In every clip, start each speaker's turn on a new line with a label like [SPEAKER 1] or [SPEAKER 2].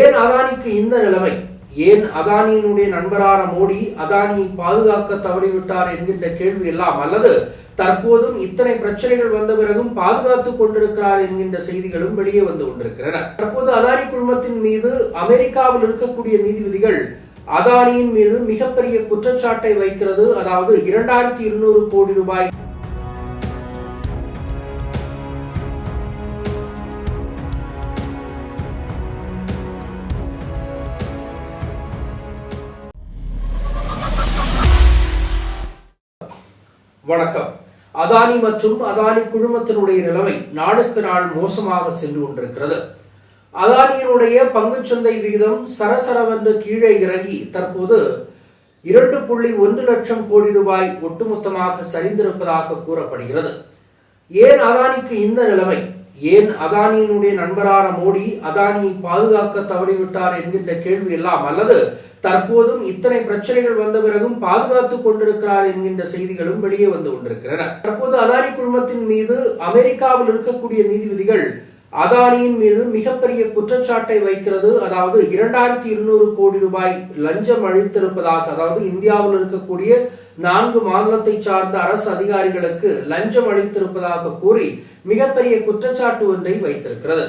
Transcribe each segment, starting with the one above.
[SPEAKER 1] ஏன் அதானிக்கு இந்த நிலைமை ஏன் அதானியினுடைய நண்பரான மோடி அதானியை பாதுகாக்க தவறிவிட்டார் என்கின்ற கேள்வி எல்லாம் அல்லது தற்போதும் இத்தனை பிரச்சனைகள் வந்த பிறகும் பாதுகாத்துக் கொண்டிருக்கிறார் என்கின்ற செய்திகளும் வெளியே வந்து கொண்டிருக்கின்றன தற்போது அதானி குழுமத்தின் மீது அமெரிக்காவில் இருக்கக்கூடிய நீதிபதிகள் அதானியின் மீது மிகப்பெரிய குற்றச்சாட்டை வைக்கிறது அதாவது இரண்டாயிரத்தி இருநூறு கோடி ரூபாய் வணக்கம் அதானி மற்றும் அதானி குழுமத்தினுடைய நிலைமை நாளுக்கு நாள் மோசமாக சென்று கொண்டிருக்கிறது அதானியினுடைய பங்குச்சந்தை விகிதம் சரசரவென்று கீழே இறங்கி தற்போது இரண்டு புள்ளி ஒன்று லட்சம் கோடி ரூபாய் ஒட்டுமொத்தமாக சரிந்திருப்பதாக கூறப்படுகிறது ஏன் அதானிக்கு இந்த நிலைமை ஏன் அதானியினுடைய நண்பரான மோடி அதானியை பாதுகாக்க தவறிவிட்டார் என்கின்ற கேள்வி எல்லாம் அல்லது தற்போதும் இத்தனை பிரச்சனைகள் வந்த பிறகும் பாதுகாத்துக் கொண்டிருக்கிறார் என்கின்ற செய்திகளும் வெளியே வந்து கொண்டிருக்கின்றன தற்போது அதானி குழுமத்தின் மீது அமெரிக்காவில் இருக்கக்கூடிய நீதிபதிகள் அதானியின் மீது மிகப்பெரிய குற்றச்சாட்டை வைக்கிறது அதாவது இரண்டாயிரத்தி இருநூறு கோடி ரூபாய் லஞ்சம் அழித்திருப்பதாக அதாவது இந்தியாவில் இருக்கக்கூடிய நான்கு மாநிலத்தை சார்ந்த அரசு அதிகாரிகளுக்கு லஞ்சம் அளித்திருப்பதாக கூறி மிகப்பெரிய குற்றச்சாட்டு ஒன்றை வைத்திருக்கிறது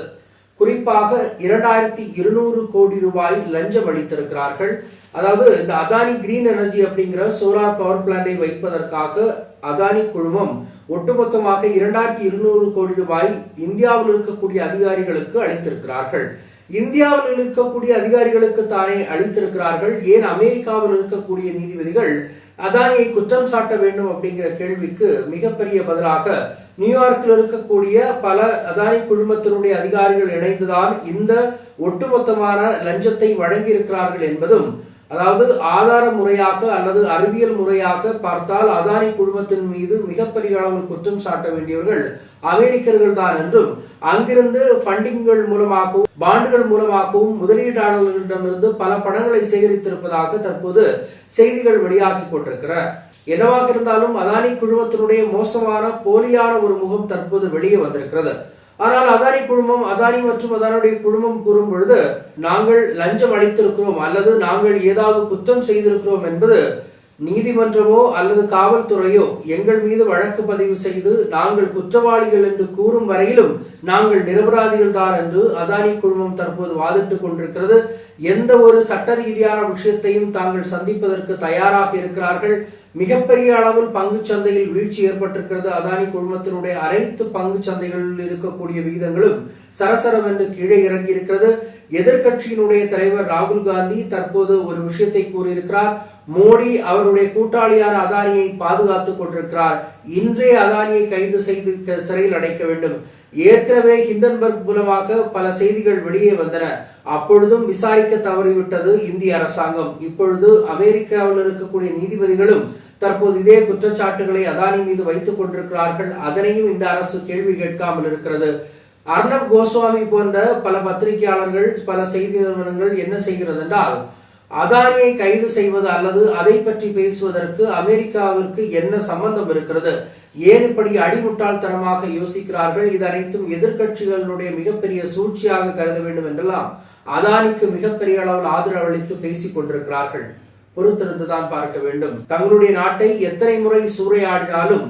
[SPEAKER 1] குறிப்பாக இரண்டாயிரத்தி இருநூறு கோடி ரூபாய் லஞ்சம் அளித்திருக்கிறார்கள் அதாவது இந்த அதானி கிரீன் எனர்ஜி அப்படிங்கிற சோலார் பவர் பிளான்டை வைப்பதற்காக அதானி குழுமம் ஒட்டுமொத்தமாக இரண்டாயிரத்தி இருநூறு கோடி ரூபாய் இந்தியாவில் இருக்கக்கூடிய அதிகாரிகளுக்கு அளித்திருக்கிறார்கள் இந்தியாவில் இருக்கக்கூடிய அதிகாரிகளுக்கு தானே அளித்திருக்கிறார்கள் ஏன் அமெரிக்காவில் இருக்கக்கூடிய நீதிபதிகள் அதானியை குற்றம் சாட்ட வேண்டும் அப்படிங்கிற கேள்விக்கு மிகப்பெரிய பதிலாக நியூயார்க்கில் இருக்கக்கூடிய பல அதானி குழுமத்தினுடைய அதிகாரிகள் இணைந்துதான் இந்த ஒட்டுமொத்தமான லஞ்சத்தை வழங்கியிருக்கிறார்கள் என்பதும் அதாவது ஆதார முறையாக அல்லது அறிவியல் முறையாக பார்த்தால் அதானி குழுமத்தின் மீது மிகப்பெரிய அளவில் குற்றம் சாட்ட வேண்டியவர்கள் அமெரிக்கர்கள் தான் என்றும் அங்கிருந்து பண்டிங்கள் மூலமாகவும் பாண்டுகள் மூலமாகவும் முதலீட்டாளர்களிடமிருந்து பல பணங்களை சேகரித்திருப்பதாக தற்போது செய்திகள் வெளியாகி கொண்டிருக்கிறார் என்னவாக இருந்தாலும் அதானி குழுமத்தினுடைய மோசமான போலியான ஒரு முகம் தற்போது வெளியே வந்திருக்கிறது ஆனால் அதாரி குழுமம் அதாரி மற்றும் அதானுடைய குழுமம் கூறும் பொழுது நாங்கள் லஞ்சம் அளித்திருக்கிறோம் அல்லது நாங்கள் ஏதாவது குற்றம் செய்திருக்கிறோம் என்பது நீதிமன்றமோ அல்லது காவல்துறையோ எங்கள் மீது வழக்கு பதிவு செய்து நாங்கள் குற்றவாளிகள் என்று கூறும் வரையிலும் நாங்கள் நிரபராதிகள் தான் என்று அதானி குழுமம் தற்போது வாதிட்டுக் கொண்டிருக்கிறது எந்த ஒரு சட்ட ரீதியான விஷயத்தையும் தாங்கள் சந்திப்பதற்கு தயாராக இருக்கிறார்கள் மிகப்பெரிய அளவில் பங்கு சந்தையில் வீழ்ச்சி ஏற்பட்டிருக்கிறது அதானி குழுமத்தினுடைய அனைத்து பங்கு சந்தைகளில் இருக்கக்கூடிய விகிதங்களும் சரசரவென்று கீழே இறங்கி இருக்கிறது எதிர்கட்சியினுடைய தலைவர் ராகுல் காந்தி தற்போது ஒரு விஷயத்தை கூறியிருக்கிறார் மோடி அவருடைய கூட்டாளியான அதானியை பாதுகாத்துக் கொண்டிருக்கிறார் இன்றே அதானியை கைது செய்து சிறையில் அடைக்க வேண்டும் ஏற்கனவே ஹிண்டன்பர்க் மூலமாக பல செய்திகள் வெளியே வந்தன அப்பொழுதும் விசாரிக்க தவறிவிட்டது இந்திய அரசாங்கம் இப்பொழுது அமெரிக்காவில் இருக்கக்கூடிய நீதிபதிகளும் தற்போது இதே குற்றச்சாட்டுகளை அதானி மீது வைத்துக் கொண்டிருக்கிறார்கள் அதனையும் இந்த அரசு கேள்வி கேட்காமல் இருக்கிறது அர்ணப் கோஸ்வாமி போன்ற பல பத்திரிகையாளர்கள் பல செய்தி நிறுவனங்கள் என்ன செய்கிறது என்றால் அதானியை கைது செய்வது அல்லது அதை பற்றி பேசுவதற்கு அமெரிக்காவிற்கு என்ன சம்பந்தம் இருக்கிறது ஏன் இப்படி அடிமுட்டாள்தனமாக யோசிக்கிறார்கள் இது அனைத்தும் எதிர்கட்சிகளுடைய மிகப்பெரிய சூழ்ச்சியாக கருத வேண்டும் என்றெல்லாம் அதானிக்கு மிகப்பெரிய அளவில் ஆதரவு அளித்து பேசிக் கொண்டிருக்கிறார்கள் பொறுத்திருந்துதான் பார்க்க வேண்டும் தங்களுடைய நாட்டை எத்தனை முறை சூறையாடினாலும்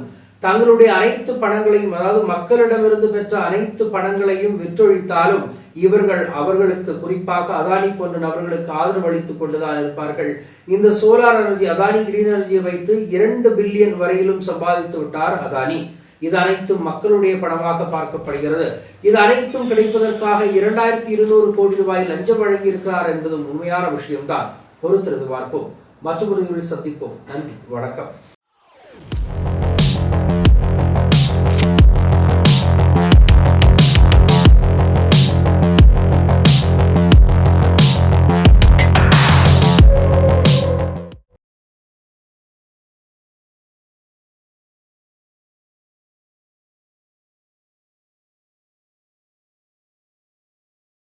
[SPEAKER 1] தங்களுடைய அனைத்து பணங்களையும் அதாவது மக்களிடமிருந்து பெற்ற அனைத்து பணங்களையும் விற்றொழித்தாலும் இவர்கள் அவர்களுக்கு குறிப்பாக அதானி போன்ற நபர்களுக்கு ஆதரவு அளித்துக் கொண்டுதான் இருப்பார்கள் இந்த சோலார் எனர்ஜி அதானி கிரீன் எனர்ஜியை வைத்து இரண்டு பில்லியன் வரையிலும் சம்பாதித்து விட்டார் அதானி இது அனைத்தும் மக்களுடைய படமாக பார்க்கப்படுகிறது இது அனைத்தும் கிடைப்பதற்காக இரண்டாயிரத்தி இருநூறு கோடி ரூபாய் லஞ்சம் வழங்கியிருக்கிறார் என்பதும் உண்மையான விஷயம்தான் பொறுத்திருந்து பார்ப்போம் மற்றொரு சந்திப்போம் நன்றி வணக்கம்